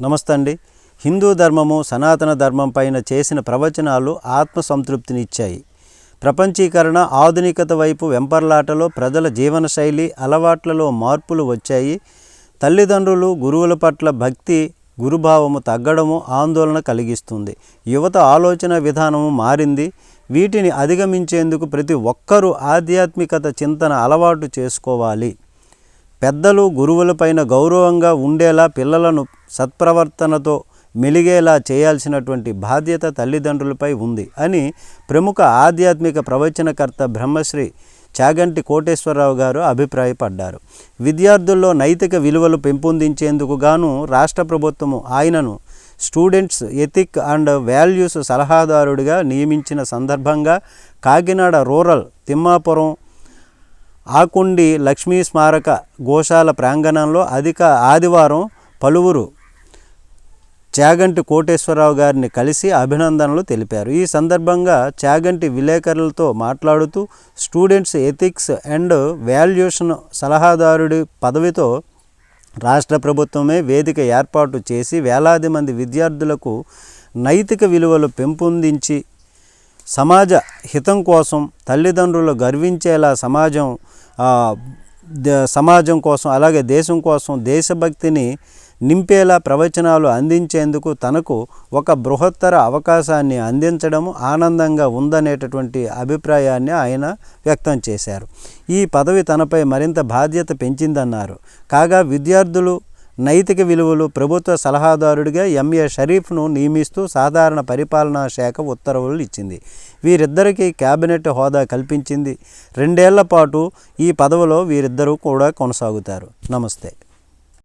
నమస్తే అండి హిందూ ధర్మము సనాతన ధర్మం పైన చేసిన ప్రవచనాలు ఆత్మ సంతృప్తినిచ్చాయి. ప్రపంచీకరణ ఆధునికత వైపు వెంపర్లాటలో ప్రజల జీవనశైలి అలవాట్లలో మార్పులు వచ్చాయి. తల్లిదండ్రులు గురువుల పట్ల భక్తి గురుభావము తగ్గడము ఆందోళన కలిగిస్తుంది. యువత ఆలోచన విధానము మారింది. వీటిని అధిగమించేందుకు ప్రతి ఒక్కరూ ఆధ్యాత్మికత చింతన అలవాటు చేసుకోవాలి. పెద్దలు గురువులపైన గౌరవంగా ఉండేలా పిల్లలను సత్ప్రవర్తనతో మెలిగేలా చేయాల్సినటువంటి బాధ్యత తల్లిదండ్రులపై ఉంది అని ప్రముఖ ఆధ్యాత్మిక ప్రవచనకర్త బ్రహ్మశ్రీ చాగంటి కోటేశ్వరరావు గారు అభిప్రాయపడ్డారు. విద్యార్థుల్లో నైతిక విలువలు పెంపొందించేందుకు గాను రాష్ట్ర ప్రభుత్వము ఆయనను స్టూడెంట్స్ ఎథిక్ అండ్ వాల్యూస్ సలహాదారుడిగా నియమించిన సందర్భంగా కాకినాడ రూరల్ తిమ్మాపురం ఆకుండి లక్ష్మీ స్మారక గోశాల ప్రాంగణంలో అధిక ఆదివారం పలువురు చాగంటి కోటేశ్వరరావు గారిని కలిసి అభినందనలు తెలిపారు. ఈ సందర్భంగా చాగంటి విలేకరులతో మాట్లాడుతూ స్టూడెంట్స్ ఎథిక్స్ అండ్ వాల్యుయేషన్ సలహాదారుడి పదవితో రాష్ట్ర ప్రభుత్వమే వేదిక ఏర్పాటు చేసి వేలాది మంది విద్యార్థులకు నైతిక విలువలు పెంపొందించి సమాజ హితం కోసం తల్లిదండ్రులు గర్వించేలా సమాజం ద- సమాజం కోసం అలాగే దేశం కోసం దేశభక్తిని నింపేలా ప్రవచనాలు అందించేందుకు తనకు ఒక బృహత్తర అవకాశాన్ని అందించడం ఆనందంగా ఉందనేటటువంటి అభిప్రాయాన్ని ఆయన వ్యక్తం చేశారు. ఈ పదవి తనపై మరింత బాధ్యత పెంచిందన్నారు. కాగా విద్యార్థులు నైతిక విలువలు ప్రభుత్వ సలహాదారుడిగా ఎంఏ షరీఫ్ను నియమిస్తూ సాధారణ పరిపాలనా శాఖ ఉత్తర్వులు ఇచ్చింది. వీరిద్దరికీ కేబినెట్ హోదా కల్పించింది. రెండేళ్ళ పాటు ఈ పదవిలో వీరిద్దరూ కూడా కొనసాగుతారు. నమస్తే.